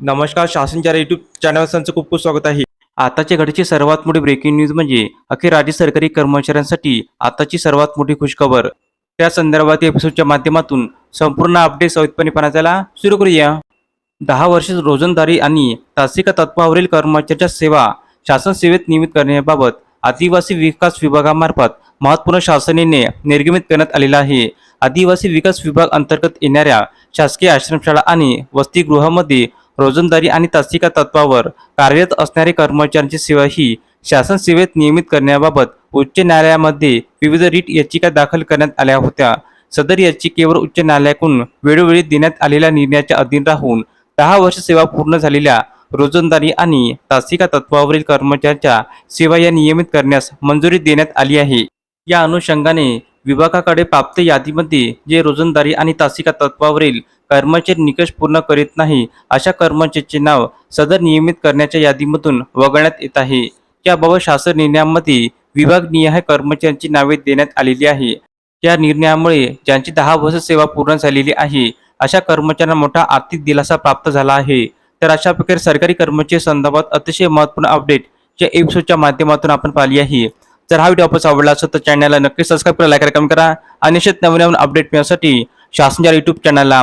नमस्कार शासनच्या YouTube channel संचं खूप खूप स्वागत आहे. आताच्या घडीची सर्वात मोठी ब्रेकिंग न्यूज म्हणजे अखेर राज्य सरकारी कर्मचाऱ्यांसाठी आताची सर्वात मोठी खुशखबर. त्या संदर्भात एपिसोडच्या माध्यमातून संपूर्ण अपडेट सवितपणे पाहण्याला सुरू करूया. दहा वर्ष रोजंदारी आणि तासिका तत्वावरील कर्मचाऱ्यांच्या सेवा शासन सेवेत नियमित करण्याबाबत आदिवासी विकास विभागामार्फत महत्त्वपूर्ण शासनाने निर्गमित करण्यात आलेला आहे. आदिवासी विकास विभाग अंतर्गत येणाऱ्या शासकीय आश्रमशाळा आणि वसतिगृहामध्ये रोजंदारी आणि तासिका तत्वावर कार्यरत असणारे कर्मचाऱ्यांची सेवा ही शासन सेवेत नियमित करण्याबाबत उच्च न्यायालयामध्ये विविध रीट याचिका दाखल करण्यात आल्या होत्या. सदर याचिकेवर उच्च न्यायालयाकडून वेळोवेळी देण्यात आलेल्या निर्णयाच्या अधीन राहून दहा वर्ष सेवा पूर्ण झालेल्या रोजंदारी आणि तासिका तत्वावरील कर्मचाऱ्यांच्या सेवा या नियमित करण्यास मंजुरी देण्यात आली आहे. या अनुषंगाने विभागाकडे प्राप्त यादीमध्ये जे रोजंदारी आणि तासिका तत्वावरील कर्मचारी निकष पूर्ण करीत नाही अशा कर्मचाऱ्याचे नाव सदर नियमित करण्याच्या यादीमधून वगळण्यात येत आहे. याबाबत शासन निर्णयामध्ये विभागनिहाय कर्मचाऱ्यांची नावे देण्यात आलेली आहे. या निर्णयामुळे ज्यांची दहा वर्ष सेवा पूर्ण झालेली आहे अशा कर्मचाऱ्यांना मोठा आर्थिक दिलासा प्राप्त झाला आहे. तर अशा प्रकारे सरकारी कर्मचारी संदर्भात अतिशय महत्त्वपूर्ण अपडेट या एपिसोडच्या माध्यमातून आपण पाहिली आहे. जर हा व्हिडिओ आपण आवडला असेल तर चॅनलला नक्की सबस्क्राईब करा लाईक करा कमेंट करा आणि असेच नवीन नवीन अपडेट मिळण्यासाठी शासनच्या युट्यूब चॅनलला